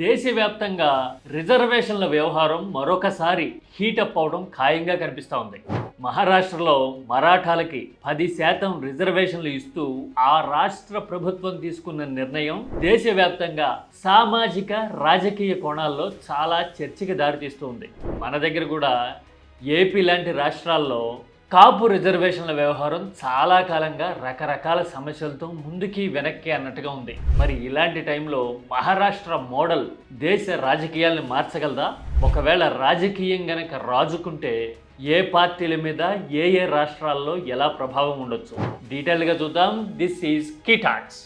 దేశవ్యాప్తంగా రిజర్వేషన్ల వ్యవహారం మరొకసారి హీటప్ అవడం ఖాయంగా కనిపిస్తూ ఉంది. మహారాష్ట్రలో మరాఠాలకి పది శాతం రిజర్వేషన్లు ఇస్తూ ఆ రాష్ట్ర ప్రభుత్వం తీసుకున్న నిర్ణయం దేశవ్యాప్తంగా సామాజిక రాజకీయ కోణాల్లో చాలా చర్చకి దారితీస్తూ ఉంది. మన దగ్గర కూడా ఏపీ లాంటి రాష్ట్రాల్లో కాపు రిజర్వేషన్ల వ్యవహారం చాలా కాలంగా రకరకాల సమస్యలతో ముందుకి వెనక్కి అన్నట్టుగా ఉంది. మరి ఇలాంటి టైంలో మహారాష్ట్ర మోడల్ దేశ రాజకీయాల్ని మార్చగలదా? ఒకవేళ రాజకీయం గనక రాజుకుంటే ఏ పార్టీల మీద ఏ ఏ రాష్ట్రాల్లో ఎలా ప్రభావం ఉండొచ్చు? డీటెయిల్గా చూద్దాం. దిస్ ఈజ్ కిటాక్స్.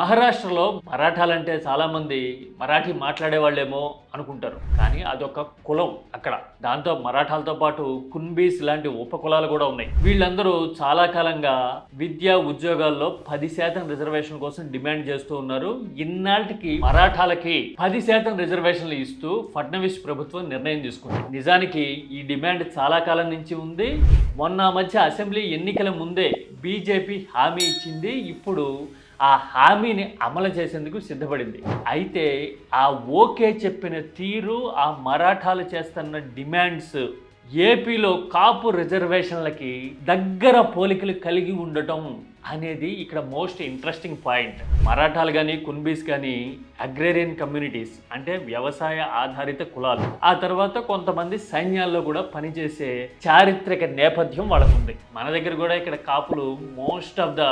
మహారాష్ట్రలో మరాఠాలంటే చాలామంది మరాఠీ మాట్లాడేవాళ్ళేమో అనుకుంటారు. కానీ అదొక కులం అక్కడ. దాంతో మరాఠాలతో పాటు కున్బీస్ లాంటి ఉపకులాలు కూడా ఉన్నాయి. వీళ్ళందరూ చాలా కాలంగా విద్యా ఉద్యోగాల్లో పది శాతం రిజర్వేషన్ కోసం డిమాండ్ చేస్తూ ఉన్నారు. ఇన్నాటికి మరాఠాలకి పది శాతం రిజర్వేషన్లు ఇస్తూ ఫడ్నవీస్ ప్రభుత్వం నిర్ణయం తీసుకుంది. నిజానికి ఈ డిమాండ్ చాలా కాలం నుంచి ఉంది. మొన్న మధ్య అసెంబ్లీ ఎన్నికల ముందే బీజేపీ హామీ ఇచ్చింది. ఇప్పుడు ఆ హామీని అమలు చేసేందుకు సిద్ధపడింది. అయితే ఆ ఓకే చెప్పిన తీరు ఆ మరాఠాలు చేస్తున్న డిమాండ్స్ ఏపీలో కాపు రిజర్వేషన్లకి దగ్గర పోలికలు కలిగి ఉండటం అనేది ఇక్కడ మోస్ట్ ఇంట్రెస్టింగ్ పాయింట్ మరాఠాలు కానీ కున్బీస్ కానీ అగ్రేరియన్ కమ్యూనిటీస్ అంటే వ్యవసాయ ఆధారిత కులాలు. ఆ తర్వాత కొంతమంది సైన్యాల్లో కూడా పనిచేసే చారిత్రక నేపథ్యం వాళ్ళకుంది. మన దగ్గర కూడా ఇక్కడ కాపులు మోస్ట్ ఆఫ్ ద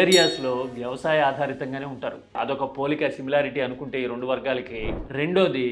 ఏరియాస్లో వ్యవసాయ ఆధారితంగానే ఉంటారు. అదొక పోలిక సిమిలారిటీ అనుకుంటే ఈ రెండు వర్గాలకి. రెండోది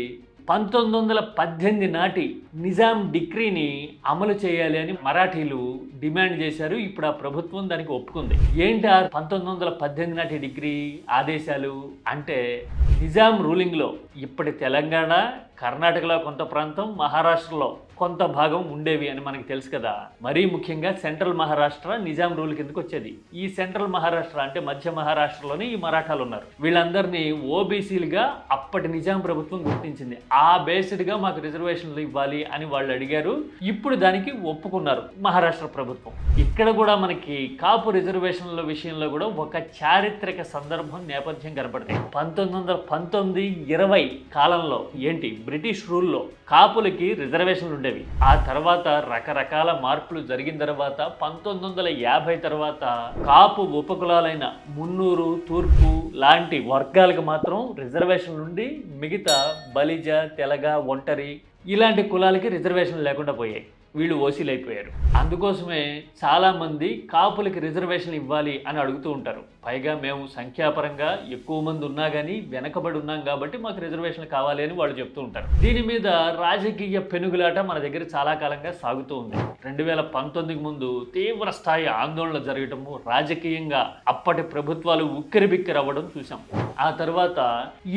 పంతొమ్మిది వందల పద్దెనిమిది నాటి నిజాం డిక్రీని అమలు చేయాలి అని మరాఠీలు డిమాండ్ చేశారు. ఇప్పుడు ఆ ప్రభుత్వం దానికి ఒప్పుకుంది. ఏంటి ఆ పంతొమ్మిది వందల పద్దెనిమిది నాటి డిగ్రీ ఆదేశాలు? అంటే నిజాం రూలింగ్లో ఇప్పటి తెలంగాణ కర్ణాటకలో కొంత ప్రాంతం మహారాష్ట్రలో కొంత భాగం ఉండేవి అని మనకి తెలుసు కదా. మరీ ముఖ్యంగా సెంట్రల్ మహారాష్ట్ర నిజాం రూల్ కిందకు వచ్చేది. ఈ సెంట్రల్ మహారాష్ట్ర అంటే మధ్య మహారాష్ట్రలోనే ఈ మరాఠాలు ఉన్నారు. వీళ్ళందరినీ ఓబీసీలుగా అప్పటి నిజాం ప్రభుత్వం గుర్తించింది. ఆ బేస్డ్గా మాకు రిజర్వేషన్లు ఇవ్వాలి అని వాళ్ళు అడిగారు. ఇప్పుడు దానికి ఒప్పుకున్నారు మహారాష్ట్ర ప్రభుత్వం. ఇక్కడ కూడా మనకి కాపు రిజర్వేషన్ల విషయంలో కూడా ఒక చారిత్రక సందర్భం నేపథ్యం కనపడుతుంది పంతొమ్మిది వందల పంతొమ్మిది ఇరవై కాలంలో ఏంటి? బ్రిటిష్ రూల్లో కాపులకి రిజర్వేషన్లు ఉండేవి. ఆ తర్వాత రకరకాల మార్పులు జరిగిన తర్వాత పంతొమ్మిది వందల యాభై తర్వాత కాపు ఉపకులాలైన మున్నూరు తూర్పు లాంటి వర్గాలకు మాత్రం రిజర్వేషన్ నుండి మిగతా బలిజ తెలగ ఒంటరి ఇలాంటి కులాలకి రిజర్వేషన్ లేకుండా పోయాయి. వీళ్ళు ఓసీలు అయిపోయారు అందుకోసమే చాలామంది కాపులకి రిజర్వేషన్లు ఇవ్వాలి అని అడుగుతూ ఉంటారు. పైగా మేము సంఖ్యాపరంగా ఎక్కువ మంది ఉన్నా కానీ వెనకబడి ఉన్నాం కాబట్టి మాకు రిజర్వేషన్లు కావాలి అని వాళ్ళు చెప్తూ ఉంటారు. దీని మీద రాజకీయ పెనుగులాట మన దగ్గర చాలా కాలంగా సాగుతూ ఉంది. రెండు వేల పంతొమ్మిదికి ముందు తీవ్ర స్థాయి ఆందోళన జరగటము రాజకీయంగా అప్పటి ప్రభుత్వాలు ఉక్కిరిబిక్కిరి అవ్వడం చూసాం ఆ తర్వాత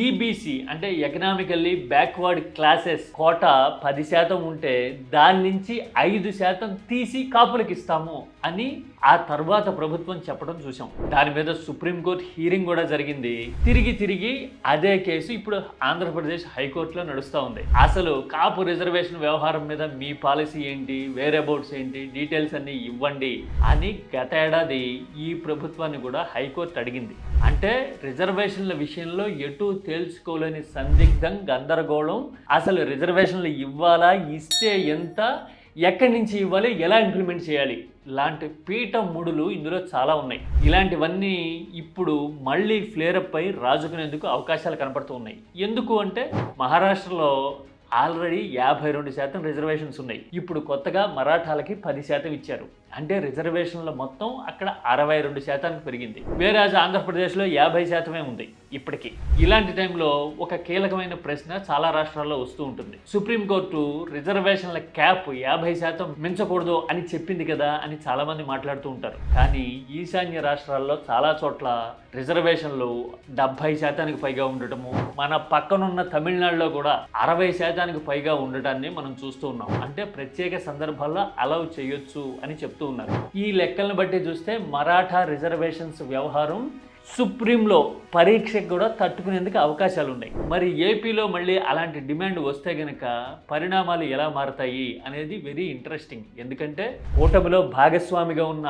ఈబీసీ అంటే ఎకనామికల్లీ బ్యాక్వర్డ్ క్లాసెస్ కోట పది శాతం ఉంటే దాని నుంచి ఐదు శాతం తీసి కాపులకు ఇస్తాము అని ఆ తర్వాత ప్రభుత్వం చెప్పడం చూసాం. దాని మీద సుప్రీంకోర్టు హీరింగ్ కూడా జరిగింది. తిరిగి తిరిగి అదే కేసు ఇప్పుడు ఆంధ్రప్రదేశ్ హైకోర్టులో నడుస్తూ ఉంది. అసలు కాపు రిజర్వేషన్ వ్యవహారం మీద మీ పాలసీ ఏంటి? వేరే అబౌట్స్ ఏంటి? డీటెయిల్స్ అన్ని ఇవ్వండి అని గత ఏడాది ఈ ప్రభుత్వాన్ని కూడా హైకోర్టు అడిగింది. అంటే రిజర్వేషన్ల విషయంలో ఎటు తేల్చుకోలేని సందిగ్ధం గందరగోళం. అసలు రిజర్వేషన్లు ఇవ్వాలా? ఇస్తే ఎంత? ఎక్కడి నుంచి ఇవ్వాలి? ఎలా ఇంప్లిమెంట్ చేయాలి? లాంటి పీఠ ముడులు ఇందులో చాలా ఉన్నాయి. ఇలాంటివన్నీ ఇప్పుడు మళ్ళీ ఫ్లేరప్ అయి రాజుకునేందుకు అవకాశాలు కనపడుతూ ఉన్నాయి. ఎందుకు అంటే మహారాష్ట్రలో ఆల్రెడీ యాభై రెండు శాతం రిజర్వేషన్స్ ఉన్నాయి. ఇప్పుడు కొత్తగా మరాఠాలకి పది శాతం ఇచ్చారు. అంటే రిజర్వేషన్ల మొత్తం అక్కడ అరవై రెండు శాతానికి పెరిగింది. వేరే ఆంధ్రప్రదేశ్లో యాభై శాతమే ఉంది ఇప్పటికీ. ఇలాంటి టైంలో ఒక కీలకమైన ప్రశ్న చాలా రాష్ట్రాల్లో వస్తూ ఉంటుంది. సుప్రీంకోర్టు రిజర్వేషన్ల క్యాప్ యాభై శాతం మించకూడదు అని చెప్పింది కదా అని చాలామంది మాట్లాడుతూ ఉంటారు. కానీ ఈశాన్య రాష్ట్రాల్లో చాలా చోట్ల రిజర్వేషన్లు డెబ్బై శాతానికి పైగా ఉండటము మన పక్కనున్న తమిళనాడులో కూడా అరవై శాతానికి పైగా ఉండటాన్ని మనం చూస్తూ ఉన్నాం. అంటే ప్రత్యేక సందర్భాల్లో అలౌ చేయొచ్చు అని చెప్తూ ఉన్నారు ఈ లెక్కలను బట్టి చూస్తే మరాఠా రిజర్వేషన్స్ వ్యవహారం సుప్రీంలో పరీక్షకు కూడా తట్టుకునేందుకు అవకాశాలు ఉన్నాయి. మరి ఏపీలో మళ్ళీ అలాంటి డిమాండ్ వస్తే గనక పరిణామాలు ఎలా మారతాయి అనేది వెరీ ఇంట్రెస్టింగ్. ఎందుకంటే కూటమిలో భాగస్వామిగా ఉన్న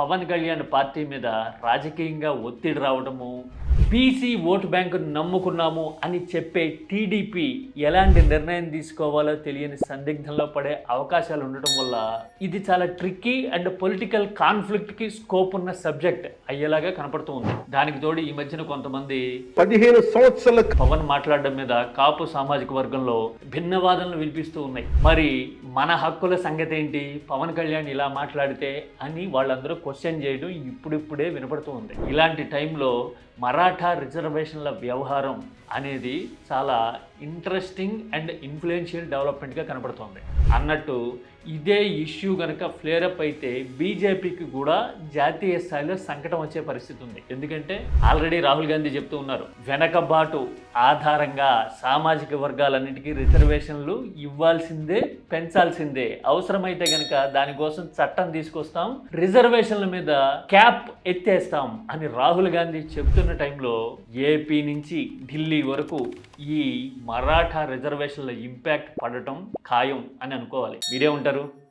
పవన్ కళ్యాణ్ పార్టీ మీద రాజకీయంగా ఒత్తిడి రావడము బీసీ ఓటు బ్యాంకును నమ్ముకున్నాము అని చెప్పే టీడీపీ ఎలాంటి నిర్ణయం తీసుకోవాలో తెలియని సందిగ్ధంలో పడే అవకాశాలు ఉండటం వల్ల ఇది చాలా ట్రిక్కీ అండ్ పొలిటికల్ కాన్ఫ్లిక్ట్కి స్కోప్ ఉన్న సబ్జెక్ట్ అయ్యేలాగా కనపడుతూ ఉంది. దానికి తోడు ఈ మధ్యన కొంతమంది పదిహేను సంవత్సరాల పవన్ మాట్లాడడం మీద కాపు సామాజిక వర్గంలో భిన్నవాదనలు వినిపిస్తూ ఉన్నాయి. మరి మన హక్కుల సంగతి ఏంటి? పవన్ కళ్యాణ్ ఇలా మాట్లాడితే అని వాళ్ళందరూ క్వశ్చన్ చేయడం ఇప్పుడిప్పుడే వినపడుతూ ఉంది. ఇలాంటి టైంలో మరాఠా రిజర్వేషన్ల వ్యవహారం అనేది చాలా ఇంట్రెస్టింగ్ అండ్ ఇన్ఫ్లుయెన్షియల్ డెవలప్మెంట్గా కనపడుతోంది అన్నట్టు ఇదే ఇష్యూ కనుక ఫ్లేరప్ అయితే బీజేపీకి కూడా జాతీయ స్థాయిలో సంకటం వచ్చే పరిస్థితి ఉంది. ఎందుకంటే ఆల్రెడీ రాహుల్ గాంధీ చెప్తూ ఉన్నారు వెనకబాటు ఆధారంగా సామాజిక వర్గాలన్నిటికీ రిజర్వేషన్లు ఇవ్వాల్సిందే పెంచాల్సిందే. అవసరమైతే కనుక దానికోసం చట్టం తీసుకొస్తాం రిజర్వేషన్ల మీద క్యాప్ ఎత్తేస్తాం అని రాహుల్ గాంధీ చెప్తున్న టైంలో ఏపీ నుంచి ఢిల్లీ వరకు ఈ మరాఠా రిజర్వేషన్ల ఇంపాక్ట్ పడటం ఖాయం అని అనుకోవాలి. మీరే ఉంటారు